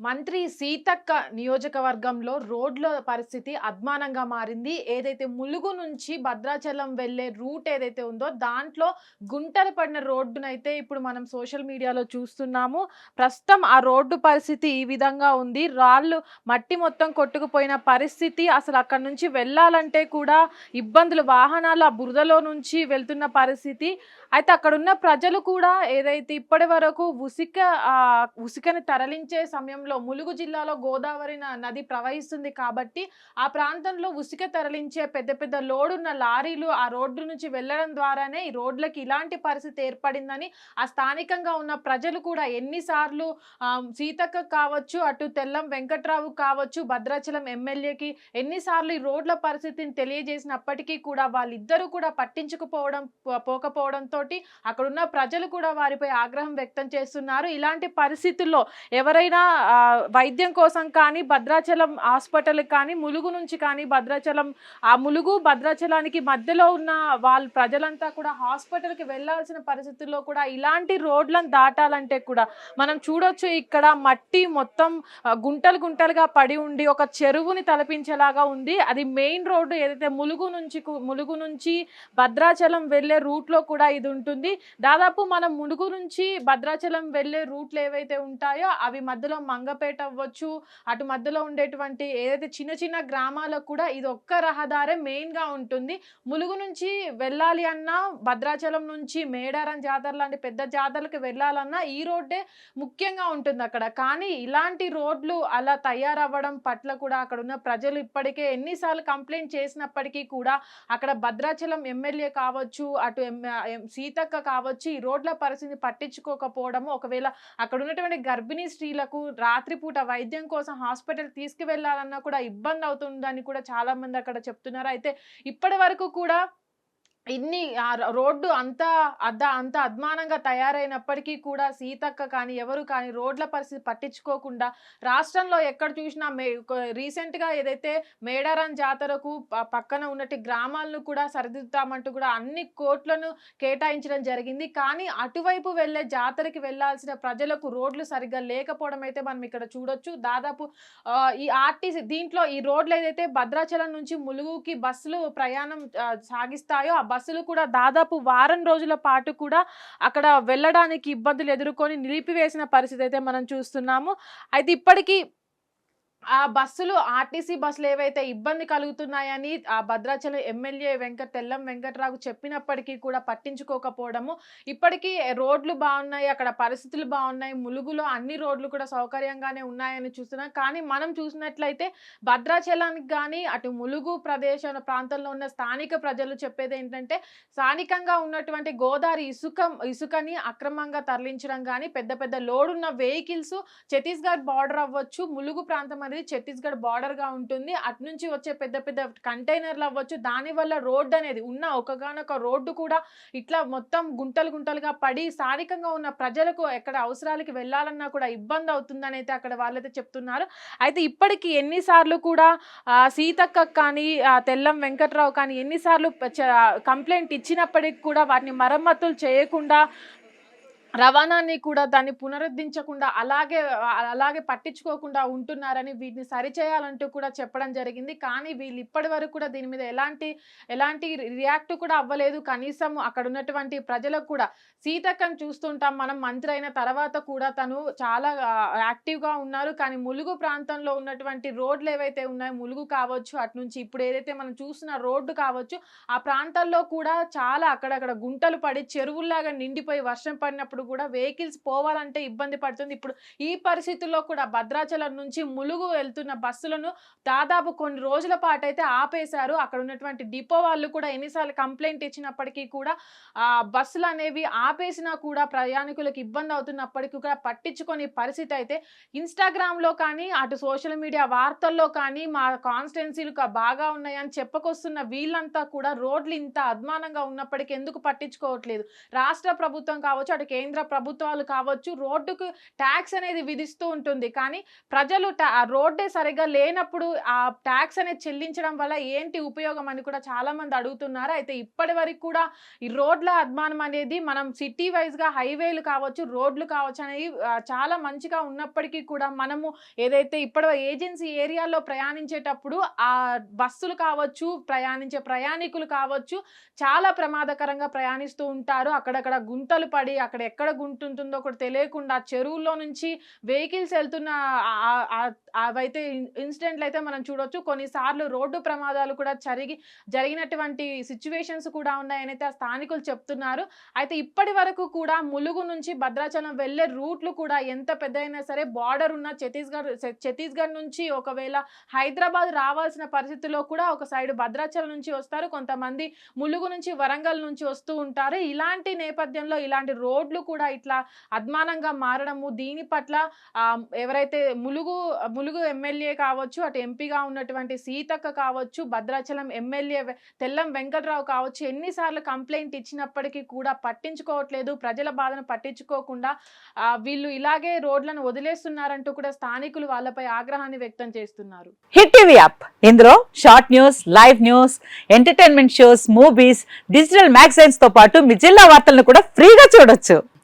మంత్రి సీతక్క నియోజకవర్గంలో రోడ్ల పరిస్థితి అద్మానంగా మారింది. ఏదైతే ములుగు నుంచి భద్రాచలం వెళ్ళే రూట్ ఏదైతే ఉందో దాంట్లో గుంటలు పడిన రోడ్డునైతే ఇప్పుడు మనం సోషల్ మీడియాలో చూస్తున్నాము. ప్రస్తుతం ఆ రోడ్డు పరిస్థితి ఈ విధంగా ఉంది. రాళ్ళు మట్టి మొత్తం కొట్టుకుపోయిన పరిస్థితి. అసలు అక్కడ నుంచి వెళ్ళాలంటే కూడా ఇబ్బందులు వాహనాలు ఆ బురదలో నుంచి వెళ్తున్న పరిస్థితి. అయితే అక్కడున్న ప్రజలు కూడా ఏదైతే ఇప్పటి వరకు ఉసిక ఆ, ఉసికని తరలించే సమయంలో ములుగు జిల్లాలో గోదావరి నది ప్రవహిస్తుంది కాబట్టి ఆ ప్రాంతంలో ఉసిక తరలించే పెద్ద పెద్ద లోడున్న లారీలు ఆ రోడ్డు నుంచి వెళ్ళడం ద్వారానే ఈ రోడ్లకి ఇలాంటి పరిస్థితి ఏర్పడిందని ఆ స్థానికంగా ఉన్న ప్రజలు కూడా ఎన్నిసార్లు సీతక్క కావచ్చు అటు తెల్లం వెంకట్రావు కావచ్చు భద్రాచలం ఎమ్మెల్యేకి ఎన్నిసార్లు ఈ రోడ్ల పరిస్థితిని తెలియజేసినప్పటికీ కూడా వాళ్ళిద్దరూ కూడా పట్టించుకుపోవడం పోకపోవడంతో అక్కడున్న ప్రజలు కూడా వారిపై ఆగ్రహం వ్యక్తం చేస్తున్నారు. ఇలాంటి పరిస్థితుల్లో ఎవరైనా వైద్యం కోసం కానీ భద్రాచలం హాస్పిటల్ కానీ ములుగు నుంచి కానీ భద్రాచలం ఆ ములుగు భద్రాచలానికి మధ్యలో ఉన్న వాళ్ళ ప్రజలంతా కూడా హాస్పిటల్కి వెళ్ళాల్సిన పరిస్థితుల్లో కూడా ఇలాంటి రోడ్లను దాటాలంటే కూడా మనం చూడొచ్చు ఇక్కడ మట్టి మొత్తం గుంటలు గుంటలుగా పడి ఉండి ఒక చెరువుని తలపించేలాగా ఉంది. అది మెయిన్ రోడ్డు ఏదైతే ములుగు నుంచి ములుగు నుంచి భద్రాచలం వెళ్ళే రూట్లో కూడా ఇది ఉంటుంది. దాదాపు మనం ములుగు నుంచి భద్రాచలం వెళ్ళే రూట్లు ఏవైతే ఉంటాయో అవి మధ్యలో రంగపేట అవ్వచ్చు. అటు మధ్యలో ఉండేటువంటి ఏదైతే చిన్న చిన్న గ్రామాలకు కూడా ఇది ఒక్క రహదారే మెయిన్గా ఉంటుంది. ములుగు నుంచి వెళ్ళాలి అన్నా భద్రాచలం నుంచి మేడారం జాతర లాంటి పెద్ద జాతరలకు వెళ్ళాలన్నా ఈ రోడ్డే ముఖ్యంగా ఉంటుంది అక్కడ. కానీ ఇలాంటి రోడ్లు అలా తయారవ్వడం పట్ల కూడా అక్కడ ఉన్న ప్రజలు ఇప్పటికే ఎన్నిసార్లు కంప్లైంట్ చేసినప్పటికీ కూడా అక్కడ భద్రాచలం ఎమ్మెల్యే కావచ్చు అటు ఎం- సీతక్క కావచ్చు ఈ రోడ్ల పరిస్థితిని పట్టించుకోకపోవడము ఒకవేళ అక్కడ ఉన్నటువంటి గర్భిణీ స్త్రీలకు రాత్రిపూట వైద్యం కోసం హాస్పిటల్ తీసుకువెళ్ళాలన్నా కూడా ఇబ్బంది అవుతుందని కూడా చాలామంది అక్కడ చెప్తున్నారు. అయితే ఇప్పటి వరకు కూడా ఇన్ని ఆ రోడ్డు అంత అద్ద అంత అద్మానంగా తయారైనప్పటికీ కూడా సీతక్క కానీ ఎవరు కానీ రోడ్ల పరిస్థితి పట్టించుకోకుండా రాష్ట్రంలో ఎక్కడ చూసినా మే రీసెంట్గా ఏదైతే మేడారం జాతరకు పక్కన ఉన్నటి గ్రామాలను కూడా సరిదిద్దుతామంటూ కూడా అన్ని కోట్లను కేటాయించడం జరిగింది. కానీ అటువైపు వెళ్ళే జాతరకి వెళ్ళాల్సిన ప్రజలకు రోడ్లు సరిగ్గా లేకపోవడం అయితే మనం ఇక్కడ చూడొచ్చు. దాదాపు ఈ ఆర్టీసీ దీంట్లో ఈ రోడ్లు ఏదైతే భద్రాచలం నుంచి ములుగుకి బస్సులు ప్రయాణం సాగిస్తాయో బస్సులు కూడా దాదాపు వారం రోజుల పాటు కూడా అక్కడ వెళ్ళడానికి ఇబ్బందులు ఎదుర్కొని నిలిపివేసిన పరిస్థితి అయితే మనం చూస్తున్నాము. అయితే ఇప్పటికీ ఆ బస్సులు ఆర్టీసీ బస్సులు ఏవైతే ఇబ్బంది కలుగుతున్నాయని ఆ భద్రాచలం ఎమ్మెల్యే వెంకట తెల్లం వెంకట్రావు చెప్పినప్పటికీ కూడా పట్టించుకోకపోవడము. ఇప్పటికీ రోడ్లు బాగున్నాయి అక్కడ పరిస్థితులు బాగున్నాయి ములుగులో అన్ని రోడ్లు కూడా సౌకర్యంగానే ఉన్నాయని చూస్తున్నాం. కానీ మనం చూసినట్లయితే భద్రాచలానికి కానీ అటు ములుగు ప్రదేశ ప్రాంతంలో ఉన్న స్థానిక ప్రజలు చెప్పేది ఏంటంటే స్థానికంగా ఉన్నటువంటి గోదావరి ఇసుక ఇసుకని అక్రమంగా తరలించడం కానీ పెద్ద పెద్ద లోడ్ ఉన్న వెహికల్స్ ఛత్తీస్గఢ్ బార్డర్ అవ్వచ్చు ములుగు ప్రాంతం అనేది ఛత్తీస్గఢ్ బార్డర్గా ఉంటుంది. అటు నుంచి వచ్చే పెద్ద పెద్ద కంటైనర్లు అవ్వచ్చు. దానివల్ల రోడ్డు అనేది ఉన్న ఒకగానొక రోడ్డు కూడా ఇట్లా మొత్తం గుంటలు గుంటలుగా పడి స్థానికంగా ఉన్న ప్రజలకు ఎక్కడ అవసరాలకి వెళ్ళాలన్నా కూడా ఇబ్బంది అవుతుందని అయితే అక్కడ వాళ్ళైతే చెప్తున్నారు. అయితే ఇప్పటికీ ఎన్నిసార్లు కూడా సీతక్క కానీ తెల్లం వెంకట్రావు కానీ ఎన్నిసార్లు కంప్లైంట్ ఇచ్చినప్పటికి కూడా వాటిని మరమ్మతులు చేయకుండా రవాణాన్ని కూడా దాన్ని పునరుద్ధరించకుండా అలాగే అలాగే పట్టించుకోకుండా ఉంటున్నారని వీటిని సరిచేయాలంటూ కూడా చెప్పడం జరిగింది. కానీ వీళ్ళు ఇప్పటి వరకు కూడా దీని మీద ఎలాంటి ఎలాంటి రియాక్ట్ కూడా అవ్వలేదు. కనీసం అక్కడ ఉన్నటువంటి ప్రజలకు కూడా సీతక్కను చూస్తుంటాం. మనం మంత్రి అయిన తర్వాత కూడా తను చాలా యాక్టివ్గా ఉన్నారు. కానీ ములుగు ప్రాంతంలో ఉన్నటువంటి రోడ్లు ఏవైతే ఉన్నాయో ములుగు కావచ్చు అటు నుంచి ఇప్పుడు ఏదైతే మనం చూసిన రోడ్డు కావచ్చు ఆ ప్రాంతాల్లో కూడా చాలా అక్కడక్కడ గుంటలు పడి చెరువుల్లాగా నిండిపోయి వర్షం పడినప్పుడు కూడా వెహికల్స్ పోవాలంటే ఇబ్బంది పడుతుంది. ఇప్పుడు ఈ పరిస్థితుల్లో కూడా భద్రాచలం నుంచి ములుగు వెళ్తున్న బస్సులను దాదాపు కొన్ని రోజుల పాటు అయితే ఆపేశారు. అక్కడ ఉన్నటువంటి డిపో వాళ్ళు కూడా ఎన్నిసార్లు కంప్లైంట్ ఇచ్చినప్పటికీ కూడా ఆ బస్సులు అనేవి ఆపేసినా కూడా ప్రయాణికులకు ఇబ్బంది అవుతున్నప్పటికీ కూడా పట్టించుకొని పరిస్థితి అయితే ఇన్స్టాగ్రామ్లో కానీ అటు సోషల్ మీడియా వార్తల్లో కానీ మా కాన్స్టిట్యున్సీలు బాగా ఉన్నాయని చెప్పుకొస్తున్న వీళ్ళంతా కూడా రోడ్లు ఇంత అధ్మానంగా ఉన్నప్పటికీ ఎందుకు పట్టించుకోవట్లేదు? రాష్ట్ర ప్రభుత్వం కావచ్చు అటు కేంద్ర కేంద్ర ప్రభుత్వాలు కావచ్చు రోడ్డుకు ట్యాక్స్ అనేది విధిస్తూ ఉంటుంది. కానీ ప్రజలు టా- రోడ్డే సరిగా లేనప్పుడు ఆ ట్యాక్స్ అనేది చెల్లించడం వల్ల ఏంటి ఉపయోగం అని కూడా చాలామంది అడుగుతున్నారు. అయితే ఇప్పటి వరకు కూడా ఈ రోడ్ల అధ్మానం అనేది మనం సిటీ వైజ్గా హైవేలు కావచ్చు రోడ్లు కావచ్చు అనేవి చాలా మంచిగా ఉన్నప్పటికీ కూడా మనము ఏదైతే ఇప్పటి ఏజెన్సీ ఏరియాలో ప్రయాణించేటప్పుడు ఆ బస్సులు కావచ్చు ప్రయాణించే ప్రయాణికులు కావచ్చు చాలా ప్రమాదకరంగా ప్రయాణిస్తూ ఉంటారు. అక్కడక్కడ గుంతలు పడి అక్కడ ఎక్కడ గుంటుంటుందో ఒకటి తెలియకుండా చెరువుల్లో నుంచి వెహికల్స్ వెళ్తున్న అవైతే ఇన్సిడెంట్లు అయితే మనం చూడొచ్చు. కొన్నిసార్లు రోడ్డు ప్రమాదాలు కూడా జరిగి జరిగినటువంటి సిచ్యువేషన్స్ కూడా ఉన్నాయని అయితే ఆ స్థానికులు చెప్తున్నారు. అయితే ఇప్పటి వరకు కూడా ములుగు నుంచి భద్రాచలం వెళ్ళే రూట్లు కూడా ఎంత పెద్ద అయినా సరే బార్డర్ ఉన్న ఛత్తీస్గఢ్ ఛత్తీస్గఢ్ నుంచి ఒకవేళ హైదరాబాద్ రావాల్సిన పరిస్థితిలో కూడా ఒక సైడ్ భద్రాచలం నుంచి వస్తారు. కొంతమంది ములుగు నుంచి వరంగల్ నుంచి వస్తూ ఉంటారు. ఇలాంటి నేపథ్యంలో ఇలాంటి రోడ్లు కూడా ఇట్లా అద్మానంగా మారడము దీని పట్ల ఎవరైతే ములుగు ములుగు ఎమ్మెల్యే కావచ్చు అటు ఎంపీగా ఉన్నటువంటి సీతక్క కావచ్చు భద్రాచలం ఎమ్మెల్యే తెల్లం వెంకట్రావు కావచ్చు ఎన్నిసార్లు కంప్లైంట్ ఇచ్చినప్పటికీ కూడా పట్టించుకోవట్లేదు. ప్రజల బాధను పట్టించుకోకుండా వీళ్ళు ఇలాగే రోడ్లను వదిలేస్తున్నారంటూ కూడా స్థానికులు వాళ్ళపై ఆగ్రహాన్ని వ్యక్తం చేస్తున్నారు. Hit TV app. ఇందులో short news live news entertainment shows movies digital మ్యాగజైన్స్తో పాటు మీ జిల్లా వార్తలను కూడా ఫ్రీగా చూడొచ్చు.